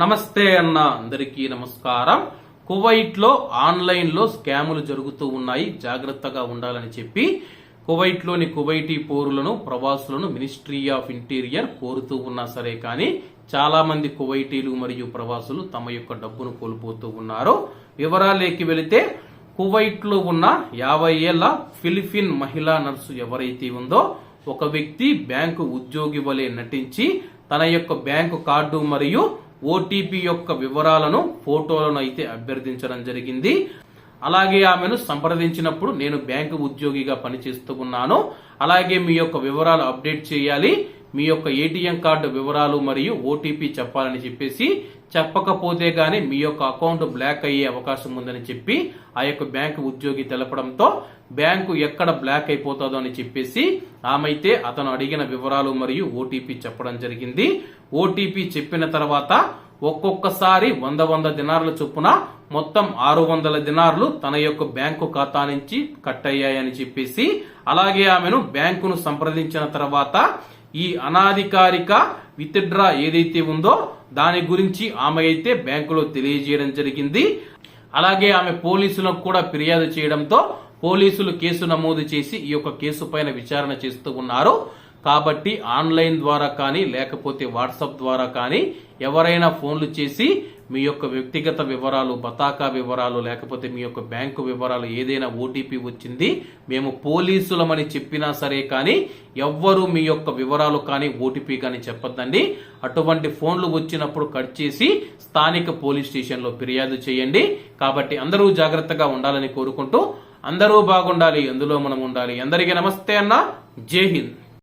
నమస్తే అన్న అందరికీ నమస్కారం. కువైట్లో ఆన్లైన్లో స్కాములు జరుగుతూ ఉన్నాయి. జాగ్రత్తగా ఉండాలని చెప్పి కువైట్లోని కువైటీ పౌరులను ప్రవాసులను మినిస్ట్రీ ఆఫ్ ఇంటీరియర్ కోరుతూ ఉన్నా సరే కానీ చాలా మంది కువైటీలు మరియు ప్రవాసులు తమ యొక్క డబ్బును కోల్పోతూ ఉన్నారు. వివరాలేకి వెళితే కువైట్లో ఉన్న యాభై ఏళ్ళ ఫిలిపిన్ మహిళా నర్సు ఎవరైతే ఉందో ఒక వ్యక్తి బ్యాంకు ఉద్యోగి వలె నటించి తన యొక్క బ్యాంకు కార్డు మరియు ఓటీపీ యొక్క వివరాలను ఫోటోలను అయితే అభ్యర్థించడం జరిగింది. అలాగే ఆమెను సంప్రదించినప్పుడు నేను బ్యాంకు ఉద్యోగిగా పనిచేస్తూ ఉన్నాను. అలాగే మీ యొక్క వివరాలు అప్డేట్ చేయాలి. మీ యొక్క ఏటీఎం కార్డు వివరాలు మరియు ఓటీపీ చెప్పాలని చెప్పేసి చెప్పకపోతే గానీ మీ యొక్క అకౌంట్ బ్లాక్ అయ్యే అవకాశం ఉందని చెప్పి ఆ యొక్క బ్యాంకు ఉద్యోగి తెలపడంతో బ్యాంకు ఎక్కడ బ్లాక్ అయిపోతుందో అని చెప్పేసి ఆమె అయితే అతను అడిగిన వివరాలు మరియు ఓటీపీ చెప్పడం జరిగింది. ఓటీపీ చెప్పిన తర్వాత ఒక్కొక్కసారి వంద వంద దినార్ల చొప్పున మొత్తం ఆరు వందల దినార్లు తన యొక్క బ్యాంకు ఖాతా నుంచి కట్ అయ్యాయని చెప్పేసి అలాగే ఆమెను బ్యాంకును సంప్రదించిన తర్వాత ఈ అనాధికారిక విత్డ్రా ఏదైతే ఉందో దాని గురించి ఆమె అయితే బ్యాంకులో తెలియజేయడం జరిగింది. అలాగే ఆమె పోలీసులకు కూడా ఫిర్యాదు చేయడంతో పోలీసులు కేసు నమోదు చేసి ఈ యొక్క కేసు పైన విచారణ చేస్తూ ఉన్నారు. కాబట్టి ఆన్లైన్ ద్వారా కానీ లేకపోతే వాట్సాప్ ద్వారా కానీ ఎవరైనా ఫోన్లు చేసి మీ యొక్క వ్యక్తిగత వివరాలు బతాకా వివరాలు లేకపోతే మీ యొక్క బ్యాంకు వివరాలు ఏదైనా ఓటీపీ వచ్చింది మేము పోలీసులమని చెప్పినా సరే కానీ ఎవ్వరూ మీ యొక్క వివరాలు కానీ ఓటీపీ కానీ చెప్పొద్దండి. అటువంటి ఫోన్లు వచ్చినప్పుడు కట్ చేసి స్థానిక పోలీస్ స్టేషన్లో ఫిర్యాదు చేయండి. కాబట్టి అందరూ జాగ్రత్తగా ఉండాలని కోరుకుంటూ అందరూ బాగుండాలి అందులో మనం ఉండాలి. అందరికీ నమస్తే అన్న. జై హింద్.